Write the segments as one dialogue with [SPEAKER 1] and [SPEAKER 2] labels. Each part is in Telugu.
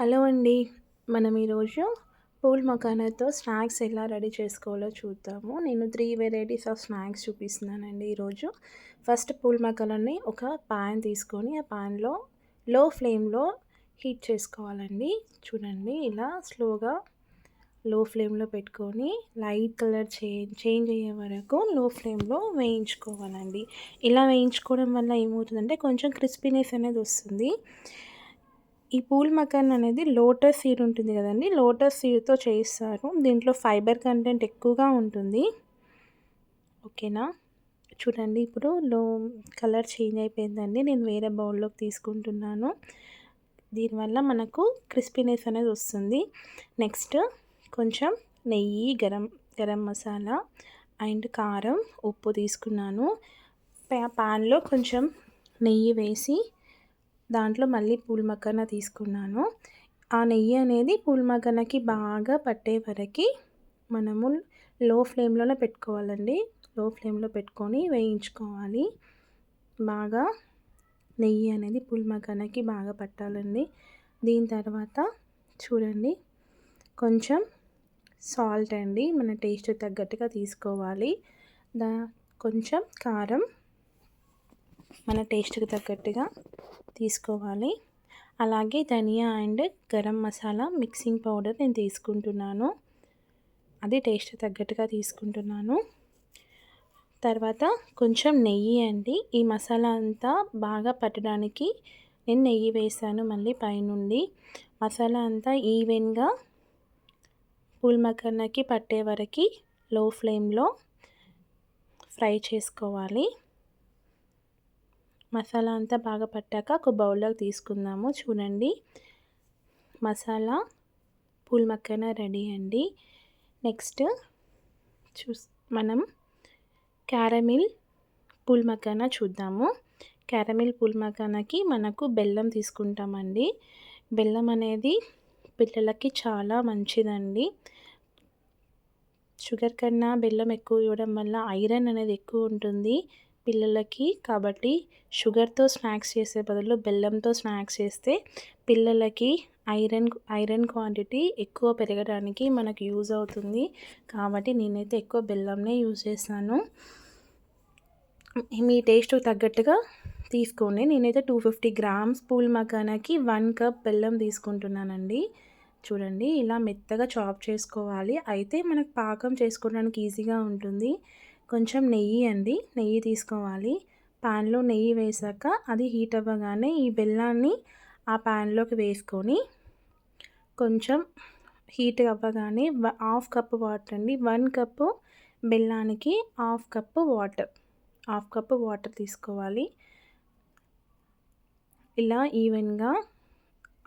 [SPEAKER 1] హలో అండి. మనం ఈరోజు పూల్ మకానాతో స్నాక్స్ ఎలా రెడీ చేసుకోవాలో చూద్దాము. నేను త్రీ వెరైటీస్ ఆఫ్ స్నాక్స్ చూపిస్తున్నానండి ఈరోజు ఫస్ట్ పూల్ మకానాన్ని ఒక పాన్ తీసుకొని ఆ ప్యాన్లో లో ఫ్లేమ్లో హీట్ చేసుకోవాలండి. చూడండి ఇలా స్లోగా లో ఫ్లేమ్లో పెట్టుకొని లైట్ కలర్ చేంజ్ చేంజ్ అయ్యే వరకు లో ఫ్లేమ్లో వేయించుకోవాలండి. ఇలా వేయించుకోవడం వల్ల ఏమవుతుందంటే కొంచెం క్రిస్పీనెస్ అనేది వస్తుంది. ఈ పూల్ మకాన్ అనేది లోటస్ సీడ్ ఉంటుంది కదండి. లోటస్ సీడ్తో చేయిస్తారు. దీంట్లో ఫైబర్ కంటెంట్ ఎక్కువగా ఉంటుంది. ఓకేనా? చూడండి ఇప్పుడు లో కలర్ చేంజ్ అయిపోయిందండి. నేను వేరే బౌల్లోకి తీసుకుంటున్నాను. దీనివల్ల మనకు క్రిస్పీనెస్ అనేది వస్తుంది. నెక్స్ట్ కొంచెం నెయ్యి గరం గరం మసాలా అండ్ కారం ఉప్పు తీసుకున్నాను. పాన్లో కొంచెం నెయ్యి వేసి దాంట్లో మళ్ళీ పూల్ మక్కన తీసుకున్నాను. ఆ నెయ్యి అనేది పూల్ మక్కనకి బాగా పట్టే వరకు మనము లో ఫ్లేమ్లోనే పెట్టుకోవాలండి. లో ఫ్లేమ్లో పెట్టుకొని వేయించుకోవాలి. బాగా నెయ్యి అనేది పూల్ మక్కనకి బాగా పట్టాలండి. దీని తర్వాత చూడండి కొంచెం సాల్ట్ అండి మన టేస్ట్ తగ్గట్టుగా తీసుకోవాలి. దా కొంచెం కారం మన టేస్ట్కి తగ్గట్టుగా తీసుకోవాలి. అలాగే dhaniya and garam masala mixing powder నేను తీసుకుంటున్నాను. అది టేస్ట్ తగ్గట్టుగా తీసుకుంటున్నాను. తర్వాత కొంచెం నెయ్యి అండి. ఈ మసాలా అంతా బాగా పట్టడానికి నేను నెయ్యి వేసాను మళ్ళీ పైనుండి. మసాలా అంతా ఈవెన్గా పూల్ మక్కన్నకి పట్టే వరకు లో ఫ్లేమ్లో ఫ్రై చేసుకోవాలి. మసాలా అంతా బాగా పట్టాక ఒక బౌల్లోకి తీసుకుందాము. చూడండి. మసాలా పూల్ మక్కన రెడీ అండి. నెక్స్ట్ చూస్ మనం క్యారమిల్ పూల్ మక్కన చూద్దాము. క్యారమిల్ పూల్ మకానాకి మనకు బెల్లం తీసుకుంటామండి. బెల్లం అనేది పిల్లలకి చాలా మంచిదండి. షుగర్ కన్నా బెల్లం ఎక్కువ ఇవ్వడం వల్ల ఐరన్ అనేది ఎక్కువ ఉంటుంది. పిల్లలకి కాబట్టి షుగర్తో స్నాక్స్ చేసే బదులు బెల్లంతో స్నాక్స్ చేస్తే పిల్లలకి ఐరన్ ఐరన్ క్వాంటిటీ ఎక్కువ పెరగడానికి మనకు యూజ్ అవుతుంది. కాబట్టి నేనైతే ఎక్కువ బెల్లంనే యూజ్ చేస్తాను. మీ టేస్ట్ తగ్గట్టుగా తీసుకోండి. నేనైతే టూ ఫిఫ్టీ గ్రామ్స్ పూల్ మకానాకి వన్ కప్ బెల్లం తీసుకుంటున్నానండి. చూడండి ఇలా మెత్తగా చాప్ చేసుకోవాలి. అయితే మనకు పాకం చేసుకోవడానికి ఈజీగా ఉంటుంది. కొంచెం నెయ్యి అండి. నెయ్యి తీసుకోవాలి. ప్యాన్లో నెయ్యి వేసాక అది హీట్ అవ్వగానే ఈ బెల్లాన్ని ఆ ప్యాన్లోకి వేసుకొని కొంచెం హీట్ అవ్వగానే హాఫ్ కప్ వాటర్ అండి. One cup బెల్లానికి half cup water. Half cup water తీసుకోవాలి. ఇలా ఈవెన్గా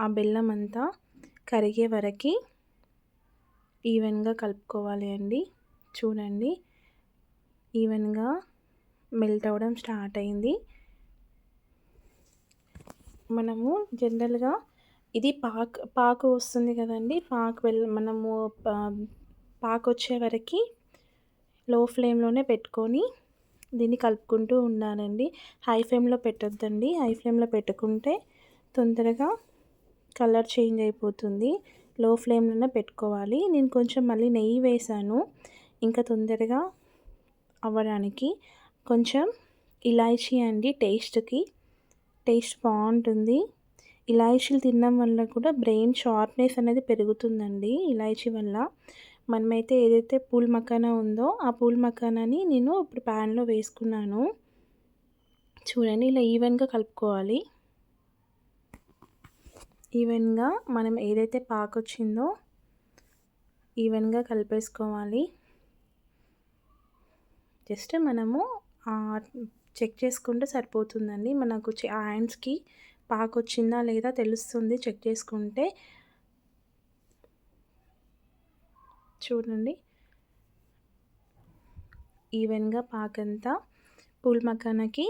[SPEAKER 1] ఆ బెల్లం అంతా కరిగే వరకు ఈవెన్గా కలుపుకోవాలి అండి. చూడండి. ఈవెన్గా మెల్ట్ అవ్వడం స్టార్ట్ అయింది. మనము జనరల్గా ఇది పాక్ పాకు వస్తుంది కదండి. పాక్ వెల్ మనము పాకు వచ్చే వరకు లో ఫ్లేమ్లోనే పెట్టుకొని దీన్ని కలుపుకుంటూ ఉండాలండి. హై ఫ్లేమ్లో పెట్టొద్దండి. హై ఫ్లేమ్లో పెట్టుకుంటే తొందరగా కలర్ చేంజ్ అయిపోతుంది. లో ఫ్లేమ్లోనే పెట్టుకోవాలి. నేను కొంచెం మళ్ళీ నెయ్యి వేసాను ఇంకా తొందరగా అవ్వడానికి కొంచెం ఇలాచీ అండి టేస్ట్కి. టేస్ట్ బాగుంటుంది ఇలాచీలు తినడం వల్ల కూడా బ్రెయిన్ షార్ప్నెస్ అనేది పెరుగుతుందండి ఇలాచీ వల్ల. మనమైతే ఏదైతే పూల్ మకానా ఉందో ఆ పూల్ మకానాని నేను ఇప్పుడు ప్యాన్లో వేసుకున్నాను. చూడండి ఇలా ఈవెన్గా కలుపుకోవాలి. ఈవెన్గా మనం ఏదైతే పాకు వచ్చిందో ఈవెన్గా కలిపేసుకోవాలి. జస్ట్ మనము చెక్ చేసుకుంటే సరిపోతుందండి. మనకు ఆ హ్యాండ్స్కి పాకు వచ్చిందా లేదా తెలుస్తుంది చెక్ చేసుకుంటే. చూడండి. ఈవెన్గా పాకంతా పూల్ మకానకి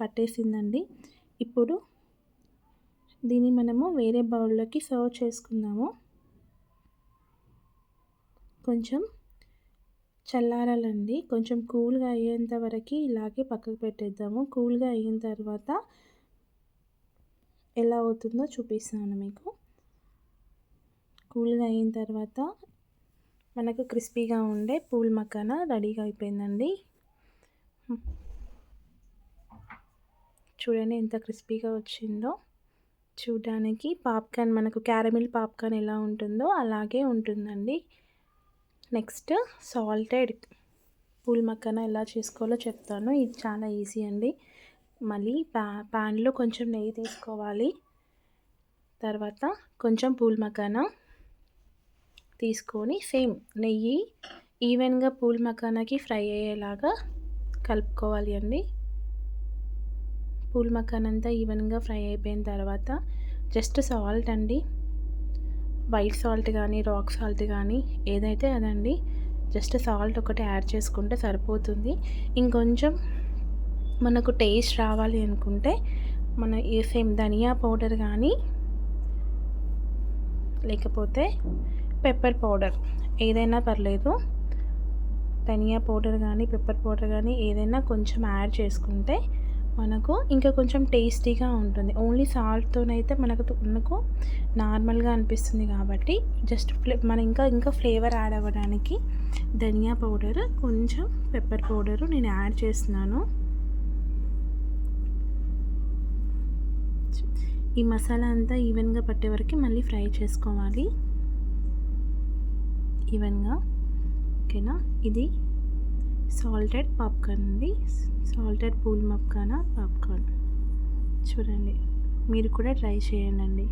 [SPEAKER 1] పట్టేసిందండి. ఇప్పుడు దీన్ని మనము వేరే బౌల్లోకి సర్వ్ చేసుకుందాము. కొంచెం చల్లారాలండి. కొంచెం కూల్గా అయ్యేంత వరకు ఇలాగే పక్కకు పెట్టేద్దాము. కూల్గా అయిన తర్వాత ఎలా అవుతుందో చూపిస్తాను మీకు. కూల్గా అయిన తర్వాత మనకు క్రిస్పీగా ఉండే పూల్ మకాన రెడీగా అయిపోయిందండి. చూడండి ఎంత క్రిస్పీగా వచ్చిందో. చూడడానికి పాప్కార్న్ మనకు క్యారమిల్ పాప్కార్న్ ఎలా ఉంటుందో అలాగే ఉంటుందండి. నెక్స్ట్ సాల్టెడ్ పూల్ మక్కన ఎలా చేసుకోవాలో చెప్తాను. ఇది చాలా ఈజీ అండి. మళ్ళీ ప్యా ప్యాన్లో కొంచెం నెయ్యి తీసుకోవాలి. తర్వాత కొంచెం పూల్ మకానా తీసుకొని సేమ్ నెయ్యి ఈవెన్గా పూల్ మకానాకి ఫ్రై అయ్యేలాగా కలుపుకోవాలి అండి. పూల్ మకాన్ అంతా ఈవెన్గా ఫ్రై అయిపోయిన తర్వాత జస్ట్ సాల్ట్ అండి. వైట్ సాల్ట్ కానీ రాక్ సాల్ట్ కానీ ఏదైతే అదండి జస్ట్ సాల్ట్ ఒకటి యాడ్ చేసుకుంటే సరిపోతుంది. ఇంకొంచెం మనకు టేస్ట్ రావాలి అనుకుంటే మన ఈ సేమ్ ధనియా పౌడర్ కానీ లేకపోతే పెప్పర్ పౌడర్ ఏదైనా పర్లేదు. ధనియా పౌడర్ కానీ పెప్పర్ పౌడర్ కానీ ఏదైనా కొంచెం యాడ్ చేసుకుంటే మనకు ఇంకా కొంచెం టేస్టీగా ఉంటుంది. ఓన్లీ సాల్ట్తోనైతే మనకు మనకు నార్మల్గా అనిపిస్తుంది కాబట్టి జస్ట్ ఫ్లే మన ఇంకా ఇంకా ఫ్లేవర్ యాడ్ అవ్వడానికి ధనియా పౌడర్ కొంచెం పెప్పర్ పౌడరు నేను యాడ్ చేస్తున్నాను. ఈ మసాలా అంతా ఈవెన్గా పట్టే వరకు మళ్ళీ ఫ్రై చేసుకోవాలి. ఈవెన్గా ఓకేనా? ఇది సాల్టెడ్ పాప్కార్న్ అండి. Salted phool makhana popcorn. చూడండి మీరు కూడా ట్రై చేయండి.